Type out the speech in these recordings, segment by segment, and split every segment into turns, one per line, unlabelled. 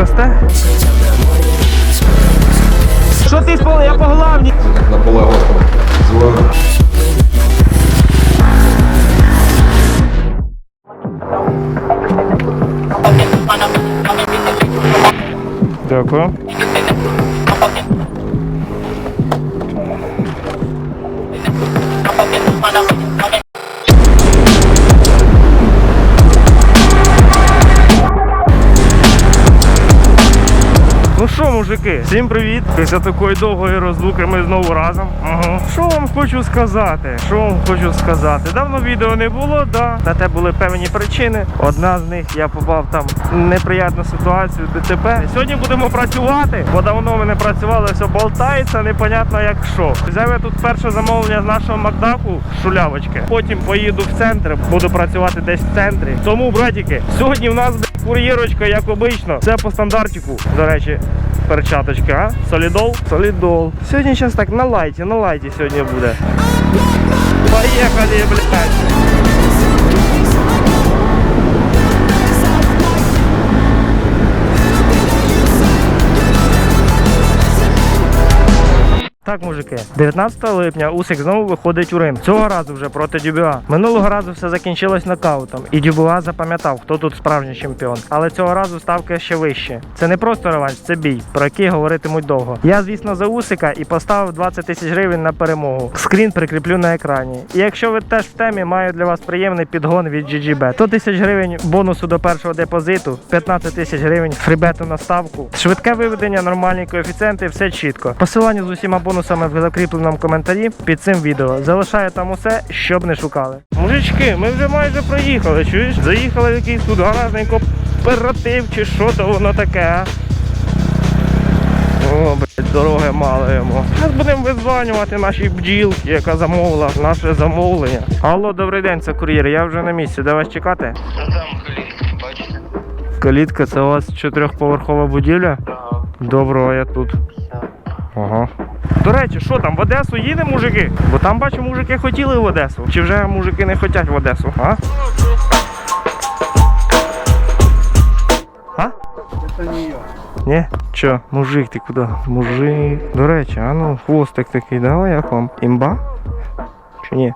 дасте? Що мужики, всім привіт! Після такої довгої розлуки ми знову разом. Ага. Що вам хочу сказати? Що вам хочу сказати? Давно відео не було, да. На те були певні причини. Одна з них я попав там в неприятну ситуацію ДТП. Сьогодні будемо працювати, бо давно ми не працювали, все болтається, непонятно як що. Взяв я тут перше замовлення з нашого Макдаку шулявочки. Потім поїду в центр, буду працювати десь в центрі. Тому, братики, сьогодні в нас кур'єрочка, як обично. Це по стандартику. До речі, перчаточки, а? Солідол? Солідол. Сьогодні зараз так на лайті, на лайті сьогодні буде. Поїхали, блядь. Так, мужики, 19 липня Усик знову виходить у ринг. Цього разу вже проти Дюбюа. Минулого разу все закінчилось нокаутом, і Дюбюа запам'ятав, хто тут справжній чемпіон. Але цього разу ставка ще вище. Це не просто реванш, це бій, про який говоритимуть довго. Я, звісно, за Усика і поставив 20 тисяч гривень на перемогу. Скрін прикріплю на екрані. І якщо ви теж в темі, маю для вас приємний підгон від GGBet. 100 тисяч гривень бонусу до першого депозиту, 15 тисяч гривень фрібету на ставку, швидке виведення, нормальні коефіцієнти, все чітко. Посилання з усіма бонусами в закріпленому коментарі під цим відео. Залишаю там усе, щоб не шукали. Мужички, ми вже майже проїхали. Чуєш? Заїхали в якийсь тут гарний кооператив чи що то воно таке. О, блядь, дороги мало йому. Зараз будемо визванювати нашій бджілки, яка замовила наше замовлення. Алло, добрий день, це кур'єр. Я вже на місці. Де вас чекати?
Та там калітка, бачите?
Калітка, це у вас чотирьохповерхова будівля? Доброго, я тут. Ага. До речі, що там, в Одесу їде мужики? Бо там бачу, мужики хотіли в Одесу. Чи вже мужики не хочуть в Одесу, а? А? Ні? Чо, мужик ти куди? Мужик. До речі, а ну хвостик такий, давай Як вам? Імба? Чи ні?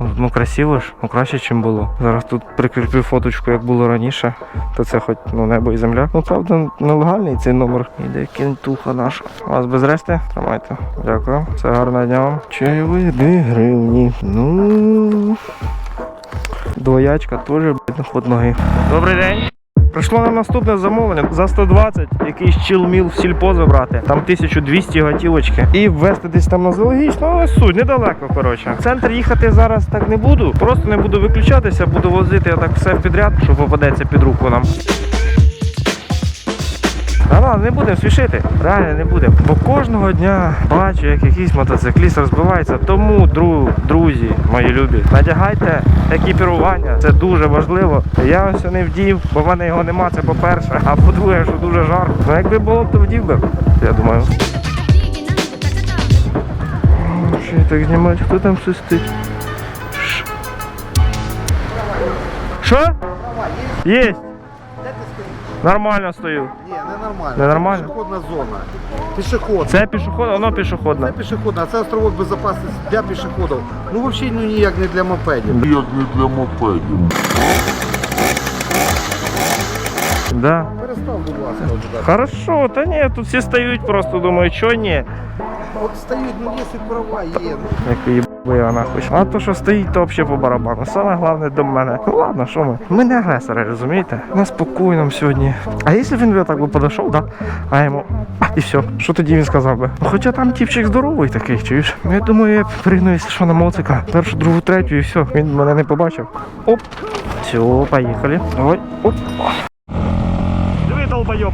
Ну красиво ж, ну краще, ніж було. Зараз тут прикріплю фоточку, як було раніше. То це хоч ну, небо і земля. Ну правда, нелегальний цей номер. Іде кінтуха наша. Вас без решти? Тримайте. Дякую. Це гарного дня вам. Чайові гривні. Ну. Двоячка теж, блядь, на ход ноги. Добрий день. Прийшло нам наступне замовлення за 120, якийсь чилміл в сільпо забрати. Там 1200 готівочки. І ввести десь там на зоологічну, але суть, недалеко, коротше. В центр їхати зараз так не буду. Просто не буду виключатися, буду возити так все підряд, що попадеться під руку нам. А ладно, не будемо спішити, реально не будемо. Бо кожного дня бачу, як якийсь мотоцикліст розбивається. Тому, дру, друзі, мої любі, надягайте екіпірування, це дуже важливо. Я ось не вдів, бо в мене його нема, це по-перше. А по-друге, що дуже жарко. Ну якби було б, то вдів би, я думаю. Що я так знімати? Хто там свистить? Ш- Що? Є. Нормально стою.
Ні, не нормально.
Не нормально?
Це пішохідна зона. Пішохідна.
Це пішохід, воно пішохідне.
Це пішохідна, це островок безпечності для пішоходів. Ну взагалі ну, ніяк не для мопедів.
Ніяк не для мопедів.
Да.
Перестав, будь ласка.
Хорошо, та ні, тут всі стають просто, думаю, що ні.
От стоїть, ну є права, є.
Як її б***я нахуй. А то, що стоїть, то взагалі по барабану. Саме головне до мене. Ну ладно, що ми? Ми не агресори, розумієте? На спокійному сьогодні. А якщо він би так би подійшов, да? А йому. А, і все. Що тоді він сказав би? Ну, Хоча там тіпчик здоровий такий, чуєш? Ну, Я думаю, я пригну, якщо що на моцика. Першу, другу, третю і все. Він мене не побачив. Оп. Все, поїхали. Ой, оп. Диви, долбойоб.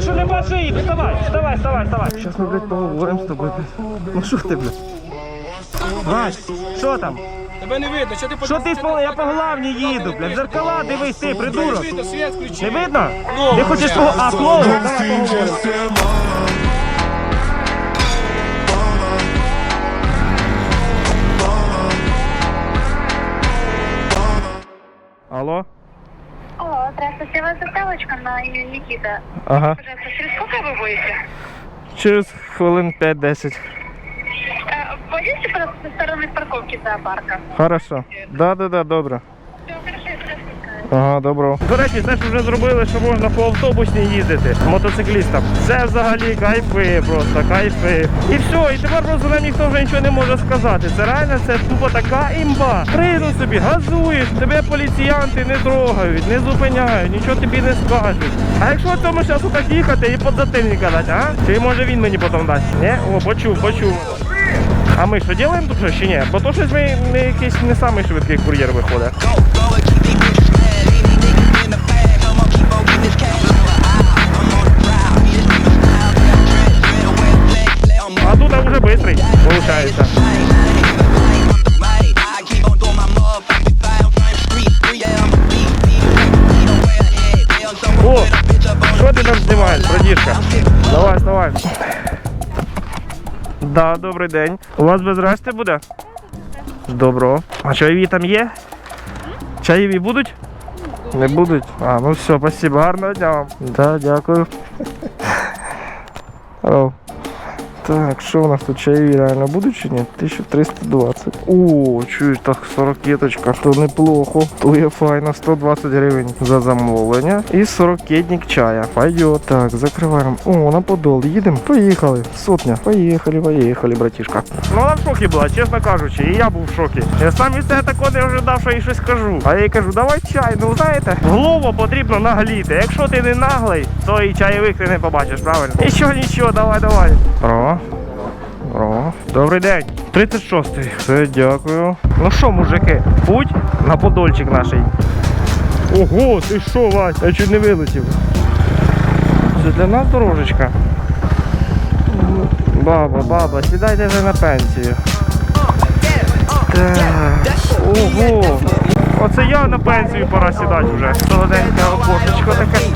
Ти що не бачиш її? Вставай, вставай, вставай, вставай. Зараз ми, блядь, поговоримо з тобою. Ну що ти, блядь? Вась, що там?
Тебе не видно, що ти
Що ти сповняєш? Я по главні їду, блядь. В Зеркала дивись ти, придурок.
видно, світ включи.
Не видно?
Клоун.
Ти хочеш того, а? Давай поговоримо. Алло?
О, здравствуйте, у вас доставочка на имя Никита.
Ага.
Пожалуйста, через сколько вы будете?
Через хвилин 5-10.
Э, Пойдете просто со стороны парковки зоопарка.
Хорошо. Да, да, да, добре. Ага, добро. До речі, це ж вже зробили, що можна по автобусній їздити мотоциклістам. Це взагалі кайфи, просто кайфи. І все, і тепер просто нам ніхто вже нічого не може сказати. Це реально це тупо така імба. Прийду собі, газуєш, тебе поліціянти не трогають, не зупиняють, нічого тобі не скажуть. А якщо цьому часу так їхати і подзатильника дати, а? Чи може він мені потім дасть? Ні? О, почув, почув. А ми що робимо тут щось чи ні? Бо то щось ми не якийсь не самий швидкий кур'єр виходить. Получается. О, що ти там знімаєш, братішка? Давай, давай. Да, добрий день. У вас без решти буде? Добро. А чайові там є? Чайові будуть? Не будуть? А, ну все, спасибо. Гарного дня вам. Да, дякую. Так, що у нас тут чаєві реально будуть чи ні? 1320. О, чуєш, так 40 кіточка, то неплохо. То є файно, 120 гривень за замовлення. І 40 кетник чая. Пойдет. Так, закриваємо. О, на подол. Їдемо. Поїхали. Сотня. Поїхали, поїхали, братішка. Ну вона в шокі була, чесно кажучи, і я був в шокі. Я сам від себе такого не ожидав, що їй щось кажу. А я їй кажу, давай чай. Ну знаєте, голову потрібно нагліти. Якщо ти не наглий, то і чайових ти не побачиш, правильно? Нічого, нічого, давай, давай. Про. О, добрий день. 36-й. Все, дякую. Ну що, мужики, путь на подольчик наш. Ого, ти що, Вась? Я чуть не вилетів. Це для нас дорожечка. Баба, баба, сідайте вже на пенсію. Так. Ого. Оце я на пенсію пора сідати вже. Солоденьке окошечко таке.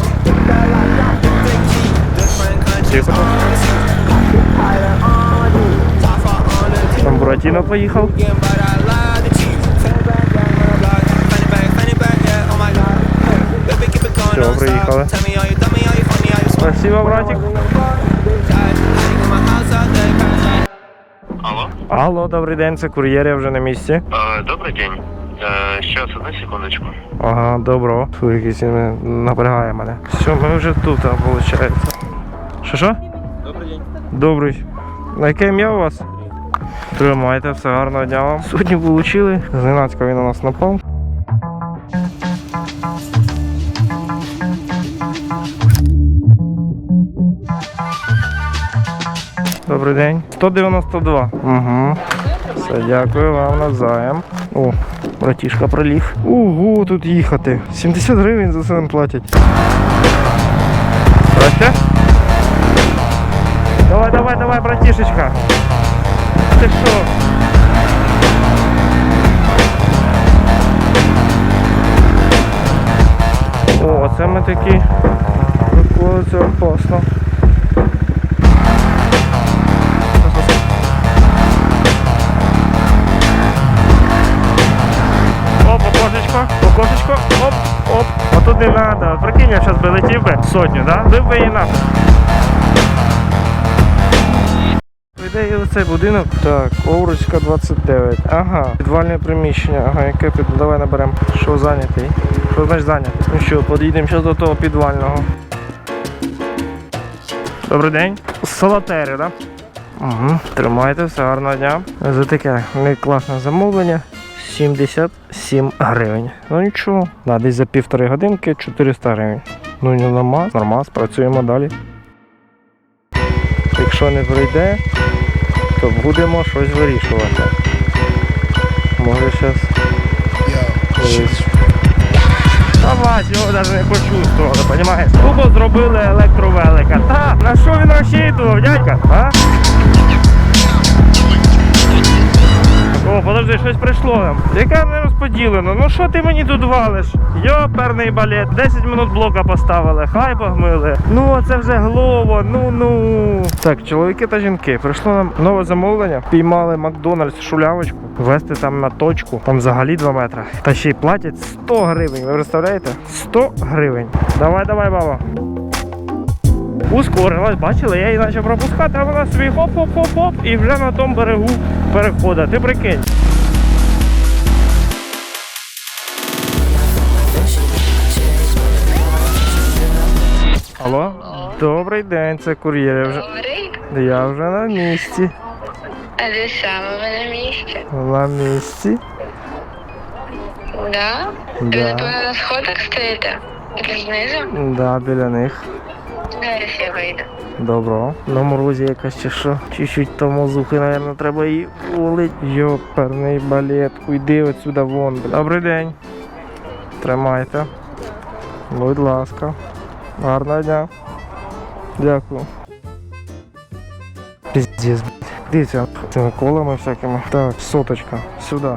Тихо. Буратіно поїхав. Все, приїхали. Спасибо, братик.
Алло.
Алло, добрий день, це кур'єр, я вже на місці.
Е, добрий день. Е, щас, одну секундочку.
Ага, добро. Фу, якийсь напрягає мене. Все, ми вже тут, а, виходить. Що що?
Добрий день.
Добрий. На яке ім'я у вас? Тримайте, все гарного дня вам. Сьогодні отримали. Зненацька він на нас напав. Добрий день. 192. Угу. Все, дякую вам навзаєм. О, братішка проліг. Ого, тут їхати. 70 гривень за це нам платять. Здрасте. Давай, давай, давай, братишечка. Ти що? О, це ми такі. Це опасно. Оп, окошечко, окошечко, оп, оп. Отут не треба. Прикинь, я зараз би летів би сотню, да? Бив би її нахуй. Іде і оцей будинок. Так, Овруцька 29. Ага. Підвальне приміщення. Ага, яке під... Давай наберемо. Що зайнятий? Що значить зайнятий? Ну що, підійдемо зараз до того підвального. Добрий день. Солотери, так? Да? Угу. Тримайте, все гарного дня. За таке не класне замовлення. 77 гривень. Ну нічого. Да, десь за півтори годинки 400 гривень. Ну не нормас, нормас, працюємо далі. Якщо не прийде, то будемо щось вирішувати. Може зараз. Давай, його навіть не почувствували, розумієш? Тупо зробили електровелика. Та, на що він розчитував, дядька? А? Подожди, щось прийшло. Яке не розподілено? Ну що ти мені тут валиш? Йоперний балет. 10 минут блока поставили, хай погмили. Ну це вже глово, ну ну. Так, чоловіки та жінки, прийшло нам нове замовлення. Піймали Макдональдс шулявочку, вести там на точку, там взагалі 2 метри. Та ще й платять 100 гривень. Ви представляєте? 100 гривень. Давай, давай, баба. Ускорилась, бачили, я її почав пропускати, а вона собі хоп-хоп-хоп-хоп і вже на тому берегу переходить. Ти прикинь. Алло? Добрий день, це кур'єр. Я вже,
Добрий.
я вже на місці.
А де саме ви на місці?
На місці.
Да? Ви
Да.
напевно на сходах стоїте? Чи знизу?
Да, біля них.
Зараз я вийду.
Добро. На морозі якась чи що. Чуть-чуть то музухи, напевно, треба її улить. Йоперний балет. Уйди отсюда вон. Добрий день. Тримайте. Будь ласка. Гарного дня. Дякую. Піздець, блядь. Дивіться, цими колами всякими. Так, соточка. Сюди.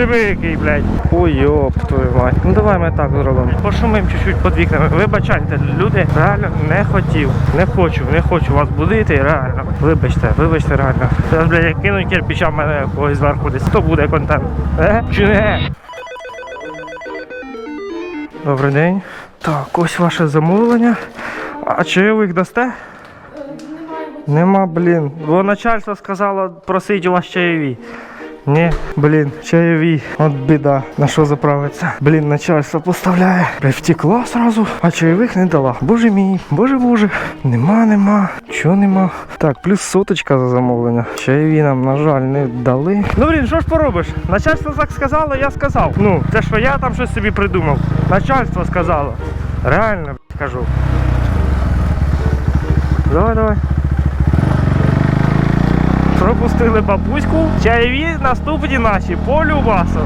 Диви який, блядь. Ой, йоп, твою мать. Ну давай ми так зробимо. Пошумим чуть-чуть під вікнами. Вибачайте, люди реально не хотів. Не хочу, не хочу вас будити, реально. Вибачте, вибачте, реально. Зараз, блядь, як кинуть кирпича в мене когось зверху десь. Хто буде контент? Е? Чи не? Добрий день. Так, ось ваше замовлення. А чайових дасте? Нема, блін. Бо начальство сказало просить у вас чайові. Ні, блін, чайові, от біда, на що заправиться. Блін, начальство поставляє. Втекла сразу, а чайових не дала. Боже мій, боже боже. Нема, нема. Чого нема? Так, плюс соточка за замовлення. Чайові нам, на жаль, не дали. Ну блін, що ж поробиш? Начальство так сказало, я сказав. Ну, це що я там щось собі придумав. Начальство сказало. Реально, блядь, кажу. Давай, давай. Пропустили бабуську. Чайові наступні наші по любасу.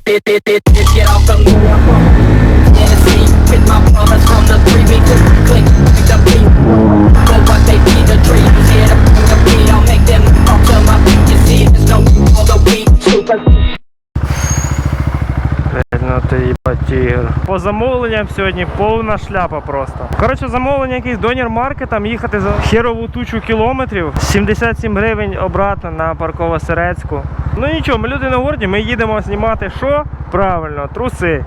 It, get
Блядь, Ну ти. По замовленням сьогодні повна шляпа просто. Коротше, замовлення якийсь донір маркетом їхати за херову тучу кілометрів. 77 гривень обратно на Парково-Серецьку. Ну нічого, ми люди на городі, ми їдемо знімати що? Правильно, труси.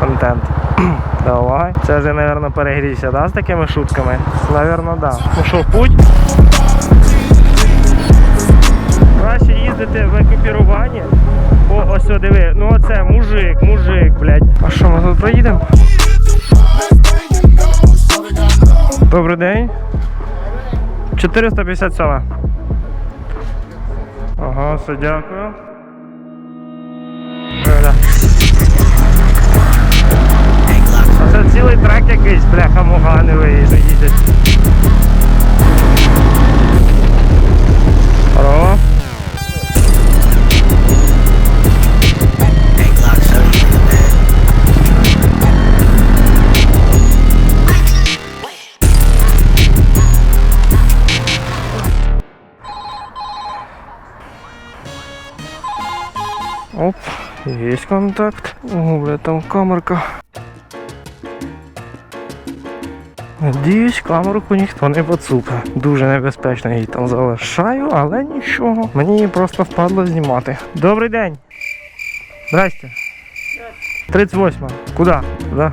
Контент. Давай. Це вже, мабуть, перегрівся, да, з такими шутками? Навірно, да. Ну що, путь? Краще їздити в екіпіруванні. Ось диви, ну оце мужик, мужик, блядь. А що, ми тут проїдемо? Добрий день. 457. Ага, все, дякую. Це цілий трек якийсь, бляха, муга не контакт. О, бля, там камерка. Надіюсь, камерку ніхто не поцупе. Дуже небезпечно її там залишаю, але нічого. Мені її просто впадло знімати. Добрий день. Здрасте. 38. Куда? Куда?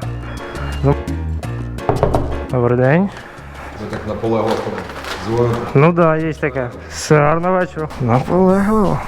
За- Добрий день.
Ви так наполегливо дзвоните.
Ну да, є таке. Все, гарного вечора. Наполегливо.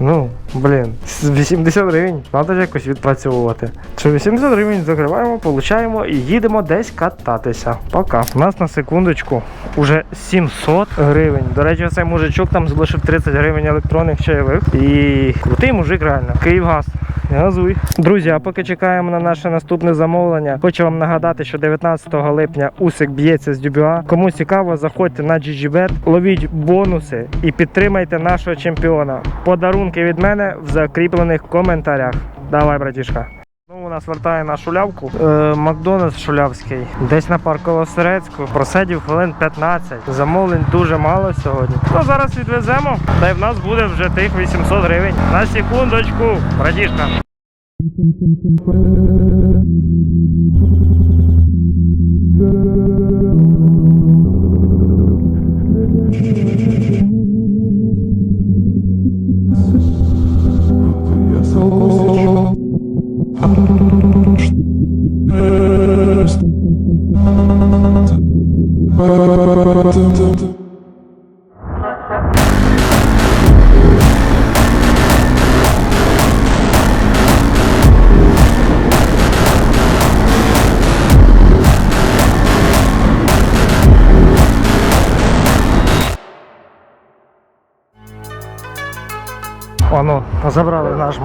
Ну, блін, 80 гривень. Треба ж якось відпрацьовувати. Що 80 гривень закриваємо, получаємо і їдемо десь кататися. Пока. У нас на секундочку уже 700 гривень. До речі, цей мужичок там залишив 30 гривень електронних чайових. І крутий мужик реально. Київгаз. Газуй. Друзі, а поки чекаємо на наше наступне замовлення, хочу вам нагадати, що 19 липня Усик б'ється з Дюбюа. Кому цікаво, заходьте на GGBet, ловіть бонуси і підтримайте нашого чемпіона. Подарунки від мене в закріплених коментарях. Давай, братішка. Ну, у нас вертає на шулявку. Е, Макдональдс шулявський. Десь на парково Серецьку. Просидів хвилин 15. Замовлень дуже мало сьогодні. Ну зараз відвеземо. Та й в нас буде вже тих 800 гривень. На секундочку, братішка.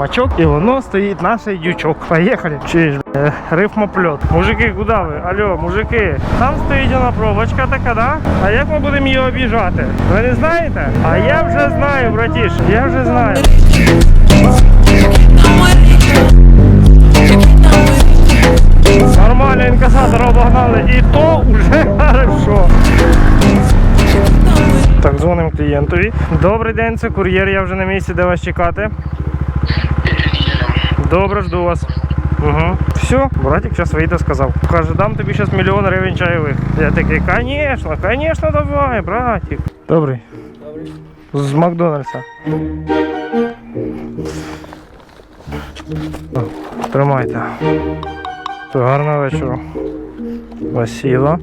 Мачок і воно стоїть наш дючок. Поїхали. Чуєш, бля, рифмопльот. Мужики, куди ви? Алло, мужики. Там стоїть вона пробочка така, да? А як ми будемо її об'їжджати? Ви не знаєте? А я вже знаю, братіш, я вже знаю. Нормально інкасатор обогнали, і то вже хорошо. Так, дзвонимо клієнтові. Добрий день, це кур'єр, я вже на місці, де вас чекати. Добре, жду вас. Угу. Все, братик зараз вийде, сказав. Каже, дам тобі зараз мільйон гривень чайових. Я такий, звісно, звісно, давай, братик. Добрий. З Макдональдса. О, Тримайте. То гарного вечора. Спасибо.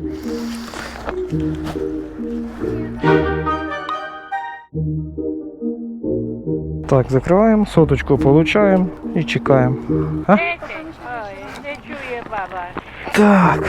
Так, закриваємо, соточку получаємо і чекаємо. А? Так.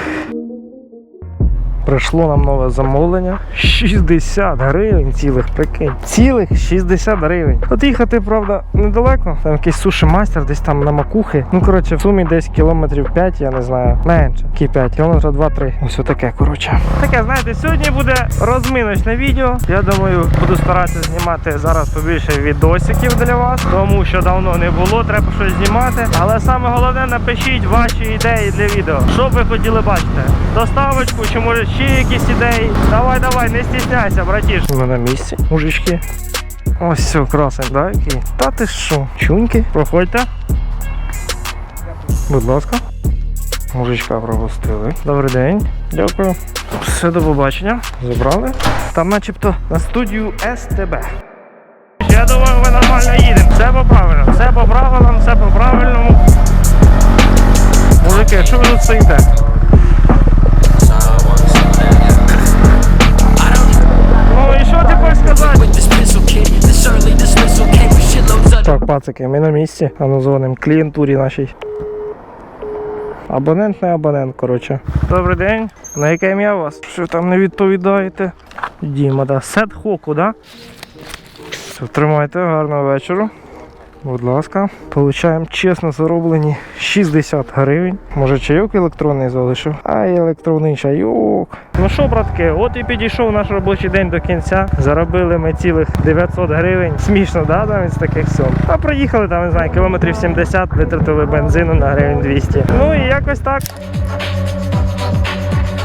Прийшло нам нове замовлення. 60 гривень цілих, прикинь. Цілих 60 гривень. От їхати, правда, недалеко. Там якийсь суші майстер, десь там на макухи. Ну, коротше, в сумі десь кілометрів 5, я не знаю. Менше. Які 5, кілометра 2-3. Ось отаке, коротше. Таке, знаєте, сьогодні буде розминочне відео. Я думаю, буду старатися знімати зараз побільше відосиків для вас, тому що давно не було, треба щось знімати. Але саме головне, напишіть ваші ідеї для відео. Що ви хотіли бачити? Доставочку чи може ще якісь ідеї? Давай, давай, не стісняйся, братіш. Ми на місці, мужички. Ось все, красень, да, який? Та ти що? Чуньки, проходьте. Будь ласка. Мужичка пропустили. Добрий день, дякую. Все до побачення. Забрали. Там начебто на студію СТБ. Я думаю, ми нормально їдемо. Все по правилам, все по правилам, все по правильному. Мужики, що ви тут стоїте?
With shitloads сказати?
Так, пацики, ми на місці. А ну дзвонимо клієнтурі нашій. Абонент не абонент, коротше. Добрий день. На яке ім'я у вас? Що там не відповідаєте? Діма, да. Сет хоку, да? Все, тримайте, гарного вечора. Будь ласка. Получаємо чесно зароблені 60 гривень. Може чайок електронний залишив? А електронний чайок. Ну що, братки, от і підійшов наш робочий день до кінця. Заробили ми цілих 900 гривень. Смішно, да, навіть з таких сум. А проїхали там, не знаю, кілометрів 70, витратили бензину на гривень 200. Ну і якось так.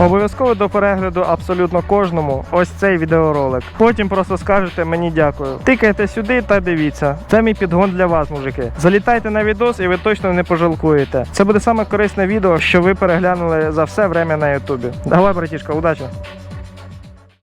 Обов'язково до перегляду абсолютно кожному ось цей відеоролик. Потім просто скажете мені дякую. Тикайте сюди та дивіться. Це мій підгон для вас, мужики. Залітайте на відос і ви точно не пожалкуєте. Це буде саме корисне відео, що ви переглянули за все время на Ютубі. Давай, братішка, удачі!